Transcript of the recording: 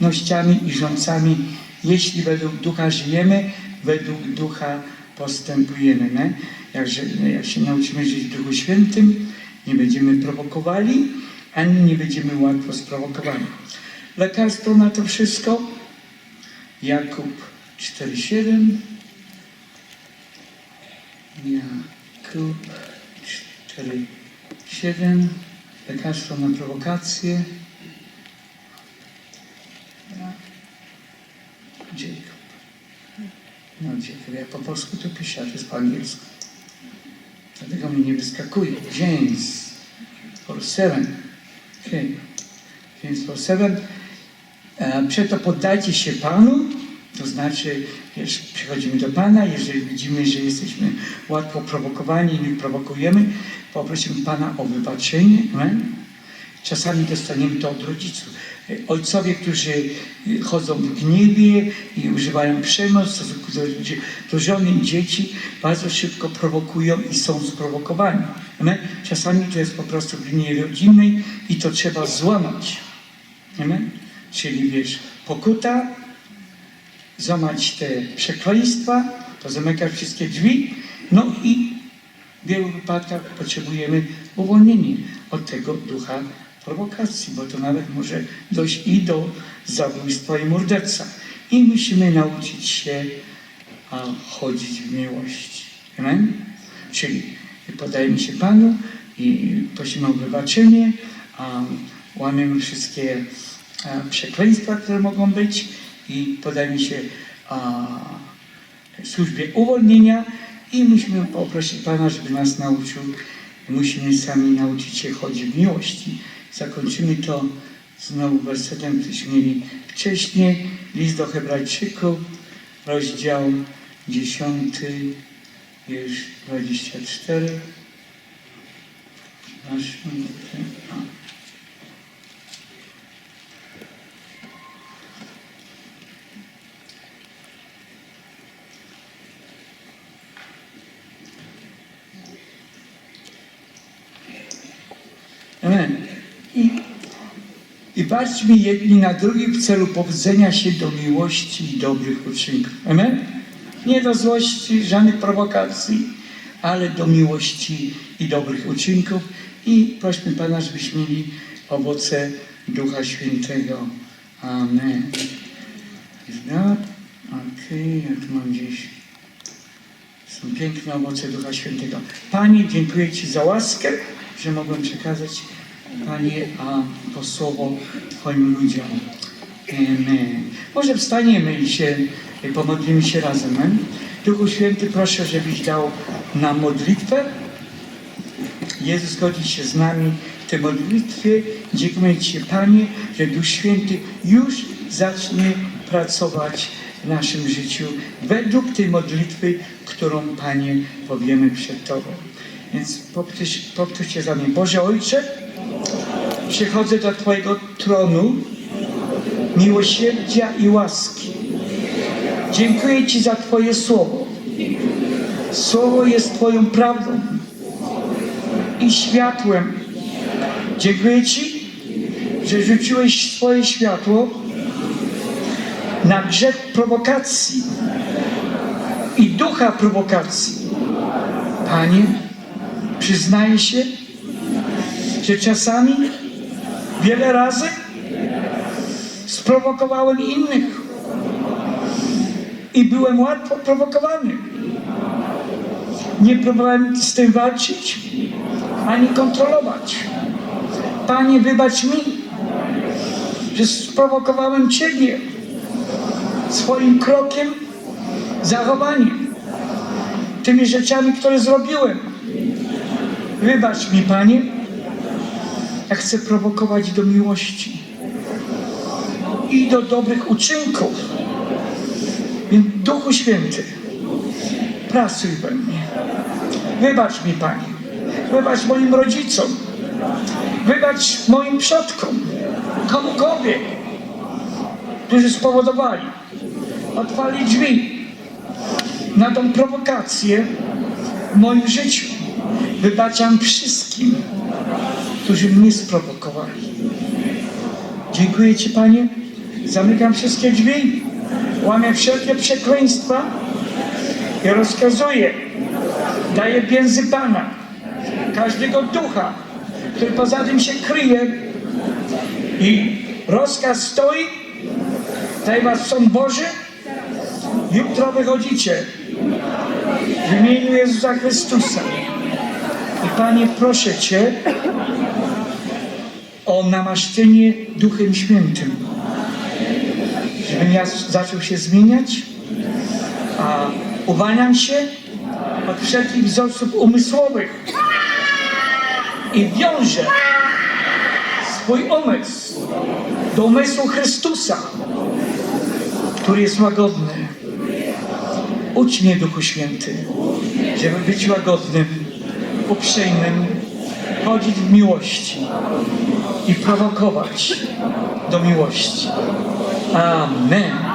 nościami i rządcami, jeśli według ducha żyjemy, według ducha postępujemy. Nie? Jak, jak się nauczymy żyć w Duchu Świętym, nie będziemy prowokowali, ani nie będziemy łatwo sprowokowani. Lekarstwo na to wszystko Jakub 4,7 Jakub 4,7 Lekarstwo na prowokację Jacob. No Jacob, ja po polsku to piszę, a to jest po angielsku. Dlatego mi nie wyskakuje. James 4,7 Okay. James 4,7 E, Przeto poddajcie się Panu, to znaczy, wiesz, przychodzimy do Pana, jeżeli widzimy, że jesteśmy łatwo prowokowani i my prowokujemy, poprosimy Pana o wybaczenie. Amen. Czasami dostaniemy to od rodziców. Ojcowie, którzy chodzą w gniewie i używają przemocy w stosunku do, do żony i dzieci, bardzo szybko prowokują i są sprowokowani. Amen. Czasami to jest po prostu w linii rodzinnej i to trzeba złamać. Amen. Czyli wiesz, pokuta, złamać te przekleństwa, to zamykać wszystkie drzwi, no i w wielu wypadkach potrzebujemy uwolnienia od tego ducha prowokacji, bo to nawet może dojść i do zabójstwa i morderstwa. I musimy nauczyć się a, chodzić w miłości. Amen? Czyli podajemy się Panu i prosimy o wybaczenie, a, łamiemy wszystkie a, przekleństwa, które mogą być i podajemy się a, służbie uwolnienia i musimy poprosić Pana, żeby nas nauczył. Musimy sami nauczyć się chodzić w miłości. Zakończymy to znowu wersetem, któryśmy mieli wcześniej. List do Hebrajczyków, rozdział 10, wiersz 24. Masz minutę. A. Amen. I, patrzmy jedni na drugich w celu powodzenia się do miłości i dobrych uczynków. Amen? Nie do złości, żadnych prowokacji, ale do miłości i dobrych uczynków. I prośmy Pana, żebyśmy mieli owoce Ducha Świętego. Amen. Zna? Okej, tu mam gdzieś. Są piękne owoce Ducha Świętego. Panie, dziękuję Ci za łaskę, że mogłem przekazać, Panie, a to słowo Twoim ludziom. Amen. Może wstaniemy i się pomodlimy się razem. Amen. Duchu Święty, proszę, żebyś dał nam modlitwę. Jezus zgodzi się z nami w tej modlitwie. Dziękuję Ci, Panie, że Duch Święty już zacznie pracować w naszym życiu według tej modlitwy, którą, Panie, powiemy przed Tobą. Więc powtórz, za mnie. Boże Ojcze, przychodzę do Twojego tronu miłosierdzia i łaski. Dziękuję Ci za Twoje słowo. Słowo jest Twoją prawdą i światłem. Dziękuję Ci, że rzuciłeś swoje światło na grzech prowokacji i ducha prowokacji. Panie, przyznaję się, że czasami wiele razy sprowokowałem innych i byłem łatwo prowokowany. Nie próbowałem z tym walczyć ani kontrolować. Panie, wybacz mi, że sprowokowałem Ciebie swoim krokiem, zachowaniem, tymi rzeczami, które zrobiłem. Wybacz mi, Panie, ja chcę prowokować do miłości i do dobrych uczynków. Więc Duchu Święty, pracuj we mnie. Wybacz mi, Panie. Wybacz moim rodzicom. Wybacz moim przodkom. Komukolwiek, którzy spowodowali, otwali drzwi na tą prowokację w moim życiu. Wybaczam wszystkim, którzy mnie sprowokowali. Dziękuję Ci, Panie, Zamykam wszystkie drzwi, łamię wszelkie przekleństwa i rozkazuję, daję więzy Pana, każdego ducha, który poza tym się kryje i rozkaz stoi, daję was sąd Boży, jutro wychodzicie w imieniu Jezusa Chrystusa. I Panie, proszę Cię o namaszczenie Duchem Świętym, żebym ja zaczął się zmieniać, a uwalniam się od wszelkich wzorców umysłowych i wiążę swój umysł do umysłu Chrystusa, który jest łagodny. Ucz mnie, Duchu Święty, żeby być łagodnym, uprzejmym, chodzić w miłości i prowokować do miłości. Amen.